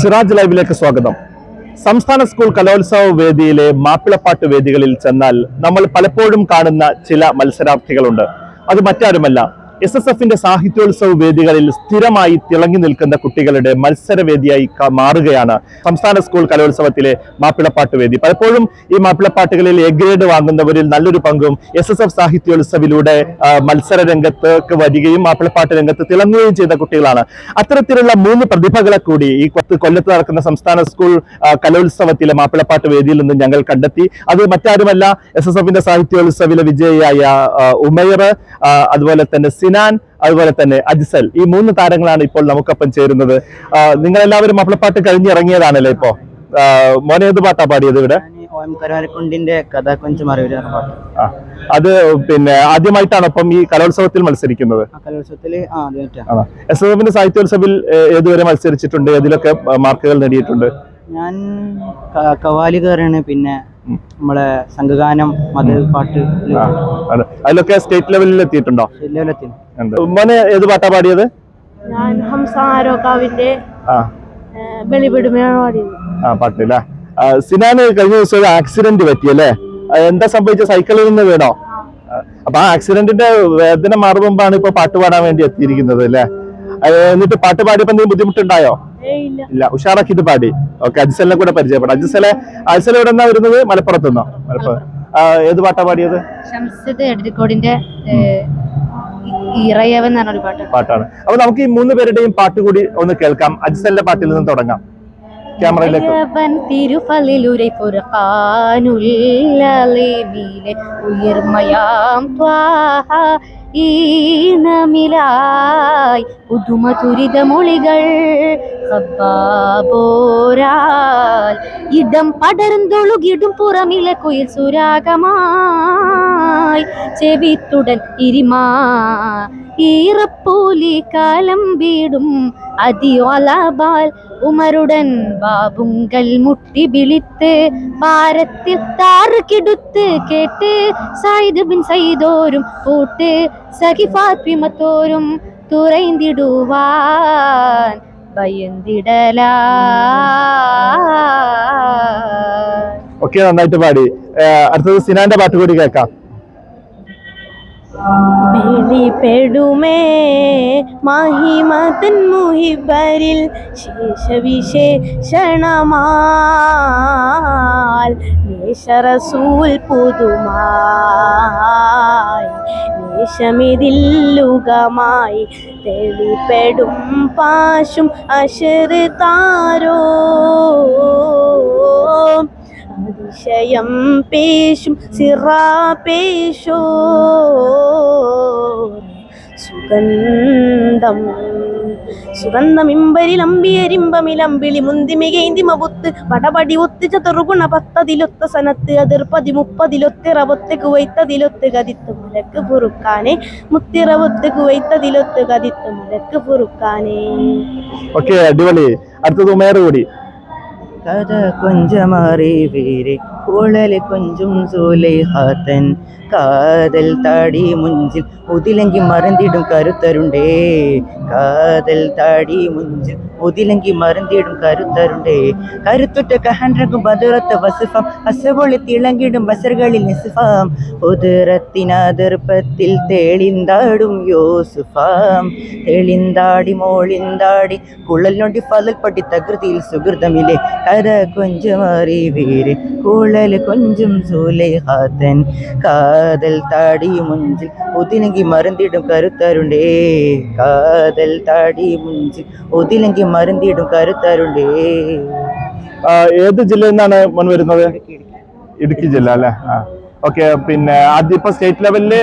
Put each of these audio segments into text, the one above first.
സിറാജ് ലൈവിലേക്ക് സ്വാഗതം. സംസ്ഥാന സ്കൂൾ കലോത്സവ വേദിയിലെ മാപ്പിളപ്പാട്ട് വേദികളിൽ ചെന്നാൽ നമ്മൾ പലപ്പോഴും കാണുന്ന ചില മത്സരാർത്ഥികളുണ്ട്. അത് മറ്റാരുമല്ല എസ് എസ് എഫിന്റെ സാഹിത്യോത്സവ വേദികളിൽ സ്ഥിരമായി തിളങ്ങി നിൽക്കുന്ന കുട്ടികളുടെ മത്സരവേദിയായി മാറുകയാണ് സംസ്ഥാന സ്കൂൾ കലോത്സവത്തിലെ മാപ്പിളപ്പാട്ട് വേദി. പലപ്പോഴും ഈ മാപ്പിളപ്പാട്ടുകളിൽ എ ഗ്രേഡ് വാങ്ങുന്നവരിൽ നല്ലൊരു പങ്കും എസ് എസ് എഫ് സാഹിത്യോത്സവിലൂടെ മത്സര രംഗത്തേക്ക് വരികയും മാപ്പിളപ്പാട്ട് രംഗത്ത് തിളങ്ങുകയും ചെയ്ത കുട്ടികളാണ്. അത്തരത്തിലുള്ള മൂന്ന് പ്രതിഭകളെ കൂടി ഈ കൊല്ലത്ത് നടക്കുന്ന സംസ്ഥാന സ്കൂൾ കലോത്സവത്തിലെ മാപ്പിളപ്പാട്ട് വേദിയിൽ നിന്ന് ഞങ്ങൾ കണ്ടെത്തി. അത് മറ്റാരുമല്ല എസ് എസ് എഫിന്റെ സാഹിത്യോത്സവിലെ വിജയിയായ ഉമയർ അതുപോലെ തന്നെ സിനാൻ അതുപോലെ തന്നെ അജ്സൽ. ഈ മൂന്ന് താരങ്ങളാണ് ഇപ്പോൾ നമുക്കൊപ്പം ചേരുന്നത്. നിങ്ങൾ എല്ലാവരും മാപ്പിളപ്പാട്ട് കഴിഞ്ഞിറങ്ങിയതാണല്ലേ ഇപ്പോ? മോനെ ഏത് പാട്ടാ പാടിയത് ഇവിടെ? കഥ കൊഞ്ചം അത് പിന്നെ ആദ്യമായിട്ടാണ് ഒപ്പം ഈ കലോത്സവത്തിൽ മത്സരിക്കുന്നത്. എസ് എഫിന്റെ ഏ, ഏതുവരെ മത്സരിച്ചിട്ടുണ്ട്? ഏതിലൊക്കെ മാർക്കുകൾ നേടിയിട്ടുണ്ട്? ഞാൻ ക- കവാലി കയറാണ് പിന്നെ നമ്മളെ സംഘഗാനം മതപാട്ട് അതിലൊക്കെ സ്റ്റേറ്റ് ലെവലിൽ എത്തിയിട്ടുണ്ടോ? ലെവലെത്തി ഉണ്ട്. മോനെ ഏത് പാട്ടാ പാടിയത്? ഞാൻ ഹംസ ആരോക്കാവിന്റെ ആ. ബലിപിടുമയാണ് പാടിയത്. ആ പാട്ടില്ല സിനാന് കഴിഞ്ഞ ദിവസം ഒരു ആക്സിഡന്റ് പറ്റിയല്ലേ എന്താ സംഭവിച്ച സൈക്കിളിൽ നിന്ന് വീണോ? അപ്പൊ ആ ആക്സിഡന്റിന്റെ വേദന മാറുമ്പോഴാണ് ഇപ്പൊ പാട്ട് പാടാൻ വേണ്ടി എത്തിയിരിക്കുന്നത് അല്ലേ എന്നിട്ട് പാട്ട് പാടിയപ്പോ എന്തെങ്കിലും ബുദ്ധിമുട്ടുണ്ടായോ? ഇല്ല. ഇല്ല. ഇത് പാടി. ഓക്കെ അജിസലിനെ കൂടെ പരിചയപ്പെടാം. അജിസലെ അജിസൽ എവിടെ നിന്നാ വരുന്നത്? മലപ്പുറത്ത് നിന്നോ മലപ്പുറം ഏത് പാട്ടാ പാടിയത്? ഇറയവൻ എന്ന് പറഞ്ഞൊരു പാട്ട് പാട്ടാണ്. അപ്പൊ നമുക്ക് ഈ മൂന്ന് പേരുടെയും പാട്ട് കൂടി ഒന്ന് കേൾക്കാം. അജിസലിന്റെ പാട്ടിൽ നിന്ന് തുടങ്ങാം. ക്യാമറയിലേക്ക്. ഉയർമയാം ത്വാഹ. പുതുമ ഹബ്ബാബോരാൽ ഇടം പടർന്നൊഴുകിടും പുറമിലെ കുയിൽ സുരാഗമായി ചെവിത്തുടൻ ഇരിമാ. ഈറപ്പൂലി കാലം വീടും അതിയോലാബാൽ ഉമരുടൻ ബാബുങ്കൽ മുട്ടി വിളിത്ത് ഭാരത്തിൽ താറുകിടുത്ത് കേട്ട് സൈദ് ബിൻ സൈദോരും കൂട്ട് സഖി ഫാത്വിമത്തോരും തുറൈന്തിടുവാൻ ഭയന്തിടലാ. ഓക്കെ നന്നായിട്ട് പാടി. അടുത്തത് സിനാന്റെ പാട്ട് കൂടി കേൾക്കാം. വെളിപ്പെടുമേ മഹിമതൻ മുഹിബരിൽ ശേഷവിശേഷണമാൽ നേശറസൂൽ പുതുമായി ദേശമിതില്ലുകമായി തെളിപ്പെടും പാശും അശർ താരോ. അതിശയം പേശും സിറാ പേശോ. സുഗന്ധം സുഗന്ധം ഇമ്പരിൽ അമ്പിയരിമ്പമിലമ്പിളി മുന്തി മികൈന്തി മപുത്ത് പടപടി ഒത്തിച്ച ചതുർഗുണ പത്തതിലൊത്ത സനത്ത് അതിർപ്പതി മുപ്പതിലൊത്തിറവൊത്ത് കുവൈത്തതിലൊത്ത് കതിത്ത് മുലക്ക് പൊറുക്കാനെ. മുത്തിറവൊത്ത് കുവൈത്തതിലൊത്ത് കതിത്ത് മുലക്ക് പൊറുക്കാനേ. ഓക്കെ അടിപൊളി. അടുത്തത് ഉമേർ കൂടി. കഥ കൊഞ്ചമറിവീരെ കുഴൽ കൊഞ്ചും സൂലൈഹാത്തൻ കാതൽ താടി മുഞ്ചിൽ മുതിലെങ്കി മറന്നിടും കരുത്തരുണ്ടേ. കാതൽ താടി മുഞ്ചിൽ മുതിലെങ്കി മറന്നിടും കരുത്തരുണ്ടേ. കരുത്തുറ്റ കഹൻറകും ബദുറത്ത വസുഫം അസവൊളി തിളങ്ങിടും ബസറുകളിൽ നിസുഫാം. ഉദുറത്തിനതിർപ്പത്തിൽ തെളിന്താടും യോസുഫാം. തെളിന്താടി മോളിന്താടി കുഴലിനൊണ്ടി ഫലൽപ്പട്ടി തകൃതിയിൽ സുഹൃതമില്ലേ. കര കൊഞ്ചമറി വീര്. കുഴൽ കൊഞ്ചും സുലേഹാത്തൻ. കാതൽ താടി മുഞ്ചിൽ ഒതിലെങ്കിൽ മറന്നിടും കരുത്തരുണ്ടേ. കാതൽ താടി മുഞ്ചിൽ ഒതിലെങ്കിൽ മറന്നിടും കരുത്തരുണ്ടേ. ഏത് ജില്ലയിൽ നിന്നാണ് മുൻ വരുന്നത്? ഇടുക്കി ജില്ല അല്ലേ? ഓക്കെ പിന്നെ ആദ്യം ഇപ്പൊ സ്റ്റേറ്റ് ലെവലിൽ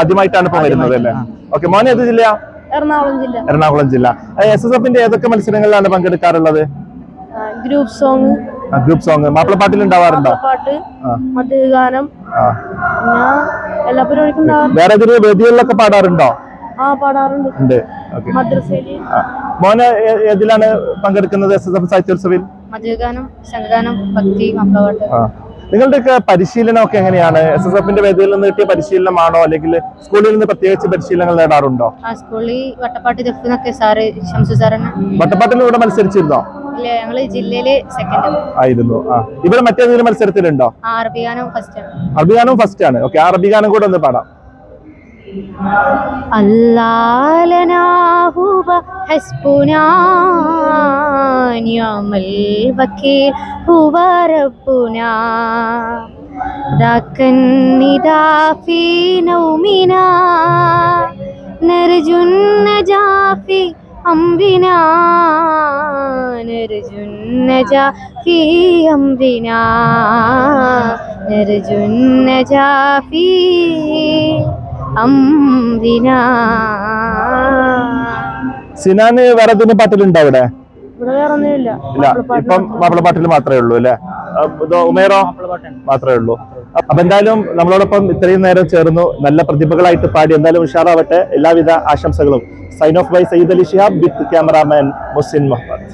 ആദ്യമായിട്ടാണ് ഇപ്പൊ വരുന്നത് അല്ലേ? ഓക്കെ മോൻ ഏത് ജില്ലയാ? എറണാകുളം ജില്ല. എറണാകുളം ജില്ല. എസ് എസ് എഫിന്റെ ഏതൊക്കെ മത്സരങ്ങളിലാണ് പങ്കെടുക്കാറുള്ളത്? ഗ്രൂപ്പ് സോങ് ഗ്രൂപ്പ് സോങ് മാപ്പിളപ്പാട്ടിൽ ഉണ്ടാവാറുണ്ടോ? പാട്ട് മധുഗാനം പിന്നെ എല്ലാ പരിപാടിക്കും വേറെ ഏതെങ്കിലും വേദികളിലൊക്കെ പാടാറുണ്ടോ? ആ പാടാറുണ്ട്. ഉണ്ട്. മദ്രസയിൽ. മോന് ഏതിലാണ് പങ്കെടുക്കുന്നത് എസ് എസ് എഫ് സാഹിത്യോത്സവിൽ മധുഗാനം സംഘഗാനം ഭക്തി മാപ്പിളപ്പാട്ട് നിങ്ങളുടെയൊക്കെ പരിശീലനം ഒക്കെ എങ്ങനെയാണ്? എസ് എസ് എഫിന്റെ വേദിയിൽ നിന്ന് കിട്ടിയ പരിശീലനമാണോ? അല്ലെങ്കിൽ സ്കൂളിൽ നിന്ന് പ്രത്യേകിച്ച് പരിശീലനങ്ങൾ നേടാറുണ്ടോ? ആ സ്കൂളിൽ വട്ടപ്പാട്ട് ദഫ് സാറ് ഷംസു സാറിന് വട്ടപ്പാട്ടിൽ ഇവിടെ മത്സരിച്ചിരുന്നോ? ഇല്ല ഞങ്ങള് ജില്ലയില് സെക്കൻഡ് ആയിരുന്നു ആ ഇവിടെ മറ്റേതെങ്കിലും മത്സരത്തിലുണ്ടോ ആ അറബി ഗാനം ഫസ്റ്റ് ആണ് അറബി ഗാനം ഫസ്റ്റ് ആണ് ഓക്കെ ആ അറബി ഗാനം കൂടെ ഒന്ന് പാടാം الله لنا هو حسبنا نعم الوكيل هو ربنا ذاك النداء في نومنا نرجو النجاة في أمرنا نرجو النجاة في أمرنا نرجو النجاة في أمرنا സിനാന് വേറെ ഏതെങ്കിലും പാട്ടിലുണ്ടോ അവിടെ ഇവിടെ വേറെ ഒന്നുമില്ല ഇല്ല ഇപ്പം മാപ്പിളപ്പാട്ടിൽ മാത്രമേ ഉള്ളൂ അല്ലേ ആ, ഇത് ഉമേറോ മാത്രമേ ഉള്ളൂ അപ്പൊ എന്തായാലും നമ്മളോടൊപ്പം ഇത്രയും നേരം ചേർന്നു നല്ല പ്രതിഭകളായിട്ട് പാടി എന്തായാലും ഉഷാറാവട്ടെ എല്ലാവിധ ആശംസകളും sign off by Sayyid Ali Shihab with cameraman Musin Muhammad